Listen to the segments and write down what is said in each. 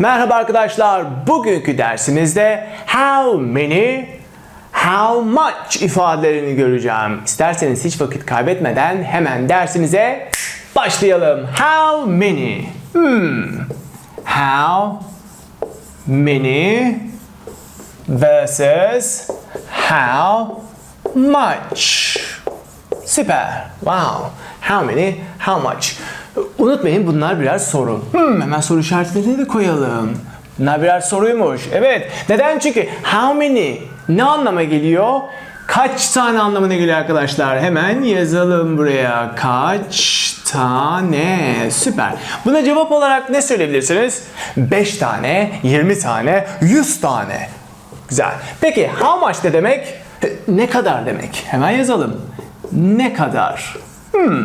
Merhaba arkadaşlar. Bugünkü dersimizde how many, how much ifadelerini göreceğim. İsterseniz hiç vakit kaybetmeden hemen dersimize başlayalım. How many? Hmm. How many versus how much? Süper. Wow. How many? How much? Unutmayın bunlar birer soru. Hmm, hemen soru işaretlerini de koyalım. Bunlar birer soruymuş. Evet. Neden? Çünkü how many ne anlama geliyor? Kaç tane anlamına geliyor arkadaşlar? Hemen yazalım buraya. Kaç tane? Süper. Buna cevap olarak ne söyleyebilirsiniz? 5 tane, 20 tane, 100 tane. Güzel. Peki how much ne demek? Ne kadar demek? Hemen yazalım. Ne kadar? Hmm.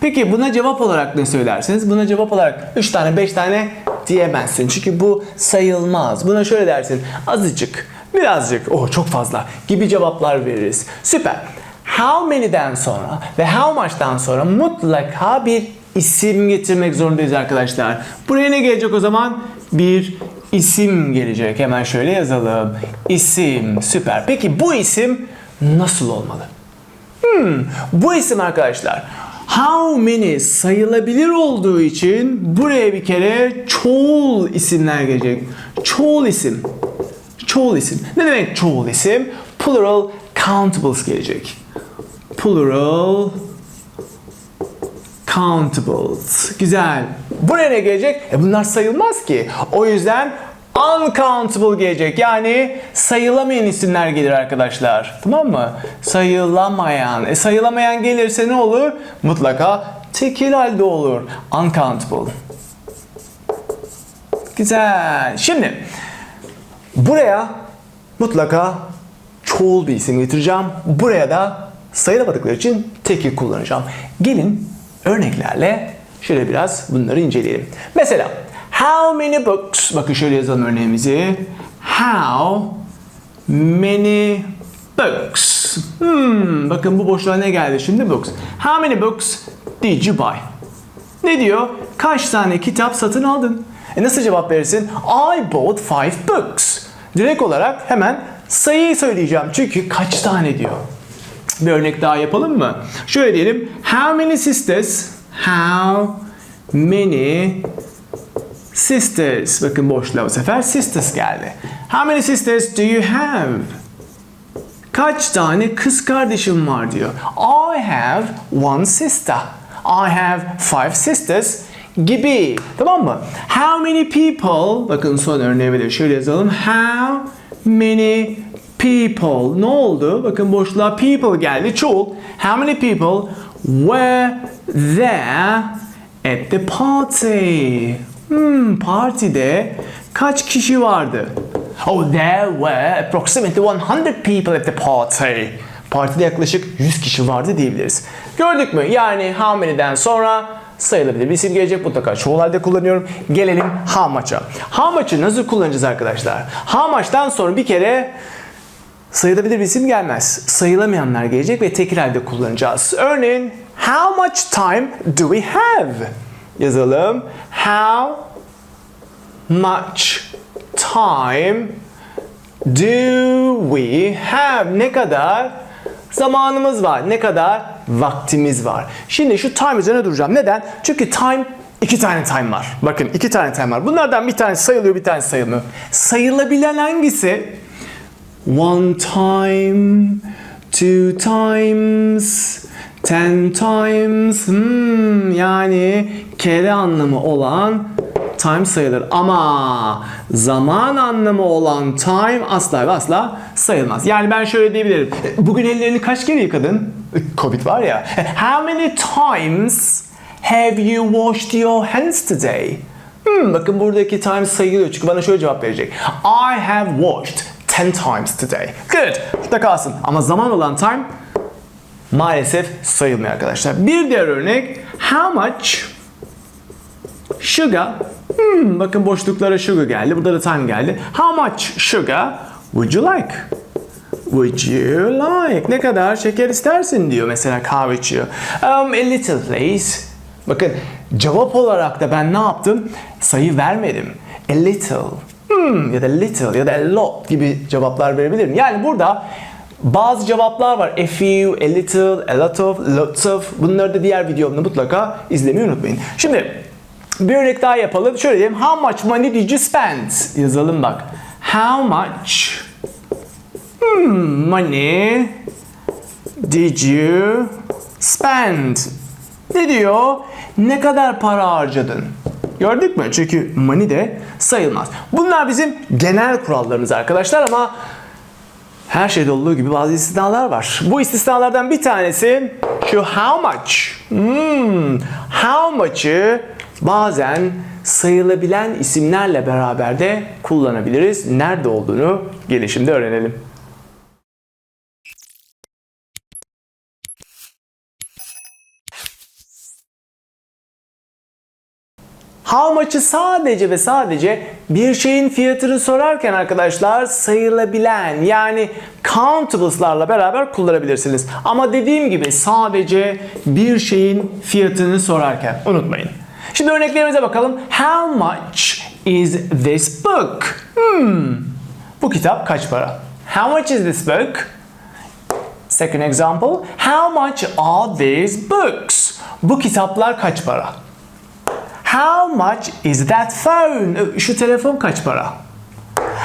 Peki buna cevap olarak ne söylersiniz? Buna cevap olarak 3 tane 5 tane diyemezsin. Çünkü bu sayılmaz. Buna şöyle dersin. Azıcık, birazcık, oh çok fazla gibi cevaplar veririz. Süper. How many'den sonra ve how much'tan sonra mutlaka bir isim getirmek zorundayız arkadaşlar. Buraya ne gelecek o zaman? Bir isim gelecek. Hemen şöyle yazalım. İsim. Süper. Peki bu isim nasıl olmalı? Hmm, bu isim arkadaşlar how many sayılabilir olduğu için buraya bir kere çoğul isimler gelecek. Çoğul isim. Çoğul isim. Ne demek çoğul isim? Plural countables gelecek. Plural countables. Güzel. Buraya ne gelecek? E bunlar sayılmaz ki. O yüzden uncountable gelecek. Yani sayılamayan isimler gelir arkadaşlar. Tamam mı? Sayılamayan. E sayılamayan gelirse ne olur? Mutlaka tekil halde olur. Uncountable. Güzel. Şimdi buraya mutlaka çoğul bir isim getireceğim. Buraya da sayılamadıkları için tekil kullanacağım. Gelin örneklerle şöyle biraz bunları inceleyelim. Mesela how many books bakın şöyle yazalım örneğimizi. How many books? Hmm, bakın bu boşluğa ne geldi şimdi? Books. How many books did you buy? Ne diyor? Kaç tane kitap satın aldın? E nasıl cevap verirsin? I bought five books. Direkt olarak hemen sayıyı söyleyeceğim. Çünkü kaç tane diyor. Bir örnek daha yapalım mı? Şöyle diyelim. How many sisters? How many sisters? Bakın boşluğa bu sefer sisters geldi. How many sisters do you have? Kaç tane kız kardeşim var diyor. I have one sister. I have five sisters gibi. Tamam mı? How many people? Bakın son örneği de şöyle yazalım. How many people? Ne oldu? Bakın boşluğa people geldi. Çoğul. How many people were there at the party? Hmm, partide kaç kişi vardı? Oh, there were approximately 100 people at the party. Partide yaklaşık 100 kişi vardı diyebiliriz. Gördük mü? Yani how many'den sonra sayılabilir bir isim gelecek. Mutlaka çoğul halde kullanıyorum. Gelelim how much'a. How much'ı nasıl kullanacağız arkadaşlar? How much'tan sonra bir kere sayılabilir bir isim gelmez. Sayılamayanlar gelecek ve tekil halde kullanacağız. Örneğin how much time do we have? Yazalım. How much time do we have? Ne kadar zamanımız var? Ne kadar vaktimiz var? Şimdi şu time üzerine duracağım. Neden? Çünkü time iki tane time var. Bakın iki tane time var. Bunlardan bir tanesi sayılıyor, bir tanesi sayılmıyor. Sayılabilen hangisi? One time, two times, ten times. Hmm, yani kere anlamı olan time sayılır. Ama zaman anlamı olan time asla ve asla sayılmaz. Yani ben şöyle diyebilirim. Bugün ellerini kaç kere yıkadın? Covid var ya. How many times have you washed your hands today? Hmm, bakın buradaki time sayılıyor çünkü bana şöyle cevap verecek. I have washed 10 times today. Good. Şurada kalsın. Ama zaman olan time maalesef sayılmıyor arkadaşlar. Bir diğer örnek. How much sugar Hmm, bakın boşluklara sugar geldi. Burada da time geldi. How much sugar would you like? Would you like? Ne kadar şeker istersin diyor mesela kahve içiyor. Um, a little please. Bakın cevap olarak da ben ne yaptım? Sayı vermedim. a little. Hmm, ya da little ya da a lot gibi cevaplar verebilirim. Yani burada bazı cevaplar var. A few, a little, a lot of, lots of. Bunları da diğer videomda mutlaka izlemeyi unutmayın. Şimdi bir örnek daha yapalım. Şöyle diyelim. How much money did you spend? Yazalım bak. How much hmm, money did you spend? Ne diyor? Ne kadar para harcadın? Gördük mü? Çünkü money de sayılmaz. Bunlar bizim genel kurallarımız arkadaşlar ama her şeyde olduğu gibi bazı istisnalar var. Bu istisnalardan bir tanesi şu how much. Hmm, how much'ı bazen sayılabilen isimlerle beraber de kullanabiliriz. Nerede olduğunu gelişimde öğrenelim. How much'ı sadece ve sadece bir şeyin fiyatını sorarken arkadaşlar sayılabilen yani countables'larla beraber kullanabilirsiniz. Ama dediğim gibi sadece bir şeyin fiyatını sorarken unutmayın. Şimdi örneklerimize bakalım. How much is this book? Hmm. Bu kitap kaç para? How much is this book? Second example. How much are these books? Bu kitaplar kaç para? How much is that phone? Şu telefon kaç para?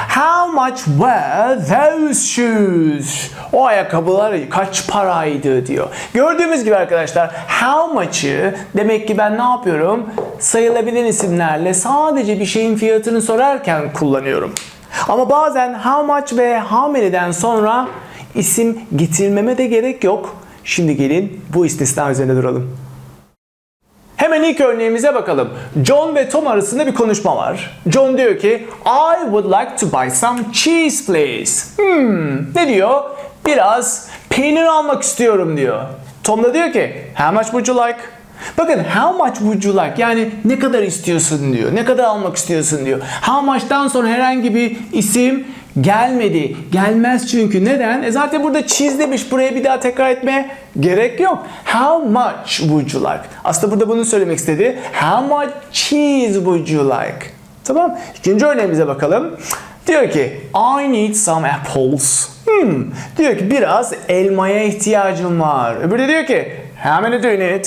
How much were those shoes? O ayakkabılar kaç paraydı diyor. Gördüğümüz gibi arkadaşlar how much'ı demek ki ben ne yapıyorum? Sayılabilen isimlerle sadece bir şeyin fiyatını sorarken kullanıyorum. Ama bazen how much ve how many'den sonra isim getirmeme de gerek yok. Şimdi gelin bu istisna üzerine duralım. Hemen ilk örneğimize bakalım. John ve Tom arasında bir konuşma var. John diyor ki I would like to buy some cheese please. Hmm, ne diyor? Biraz peynir almak istiyorum diyor. Tom da diyor ki how much would you like? Bakın how much would you like yani ne kadar istiyorsun diyor. Ne kadar almak istiyorsun diyor. How much'tan sonra herhangi bir isim gelmedi. Gelmez çünkü. Neden? E zaten burada cheese demiş. Buraya bir daha tekrar etmeye gerek yok. How much would you like? Aslında burada bunu söylemek istedi. How much cheese would you like? Tamam. İkinci örneğimize bakalım. Diyor ki I need some apples. Hmm. Diyor ki biraz elmaya ihtiyacım var. Öbürü de diyor ki how many do you need?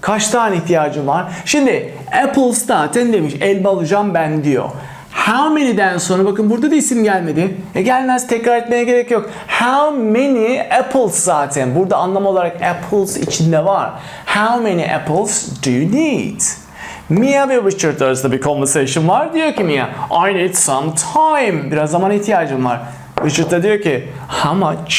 Kaç tane ihtiyacım var? Şimdi apples zaten demiş elma alacağım ben diyor. How many'den sonra bakın burada da isim gelmedi. E gelmez tekrar etmeye gerek yok. How many apples zaten. Burada anlam olarak apples içinde var. How many apples do you need? Mia ve Richard arasında bir conversation var. Diyor ki Mia, I need some time. Biraz zaman ihtiyacım var. Richard da diyor ki, how much?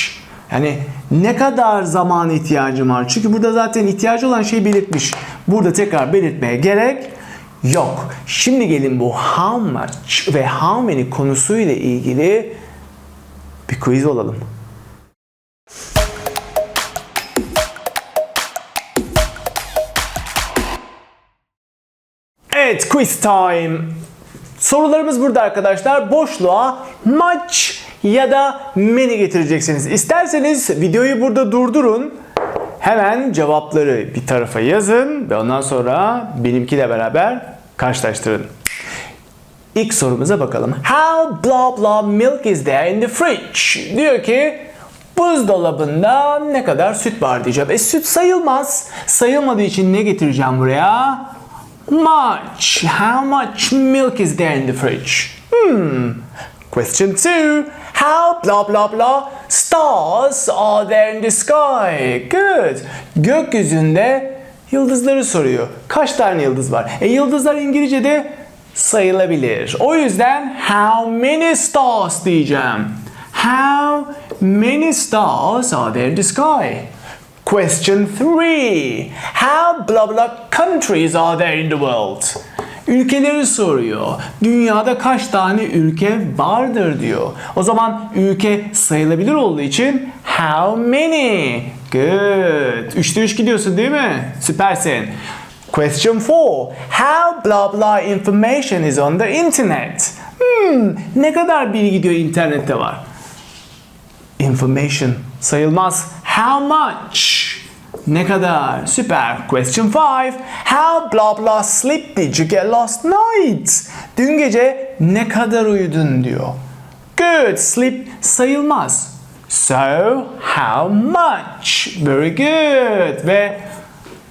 Yani ne kadar zaman ihtiyacım var? Çünkü burada zaten ihtiyacı olan şeyi belirtmiş. Burada tekrar belirtmeye gerek yok. Şimdi gelin bu how much ve how many konusuyla ilgili bir quiz olalım. Evet, quiz time. Sorularımız burada arkadaşlar. Boşluğa much ya da many getireceksiniz. İsterseniz videoyu burada durdurun. Hemen cevapları bir tarafa yazın ve ondan sonra benimkiyle beraber karşılaştırın. İlk sorumuza bakalım. How blah blah milk is there in the fridge? Diyor ki buzdolabında ne kadar süt var diyeceğim. E süt sayılmaz. Sayılmadığı için ne getireceğim buraya? Much. How much milk is there in the fridge? Hmm. Question two. How blah blah blah stars are there in the sky? Good. Gökyüzünde yıldızları soruyor. Kaç tane yıldız var? E yıldızlar İngilizce'de sayılabilir. O yüzden how many stars diyeceğim. How many stars are there in the sky? Question 3. How blah blah countries are there in the world? Ülkeleri soruyor. Dünyada kaç tane ülke vardır diyor. O zaman ülke sayılabilir olduğu için how many? Good. Üçte üç gidiyorsun değil mi? Süpersin. Question 4. How blah blah information is on the internet? Hmm, ne kadar bilgi diyor internette var? Information sayılmaz. How much? Ne kadar? Süper. Question 5. How blah blah sleep did you get last night? Dün gece ne kadar uyudun diyor. Good. Sleep sayılmaz. So, how much? Very good. Ve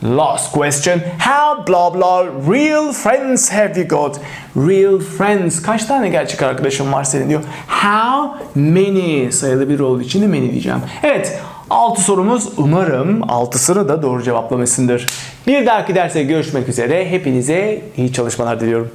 last question. How blah blah real friends have you got? Real friends. Kaç tane gerçek arkadaşın var senin diyor. How many? Sayılı bir olduğu için de many diyeceğim. Evet. 6 sorumuz umarım 6'sını da doğru cevaplamışsındır. Bir dahaki derse görüşmek üzere. Hepinize iyi çalışmalar diliyorum.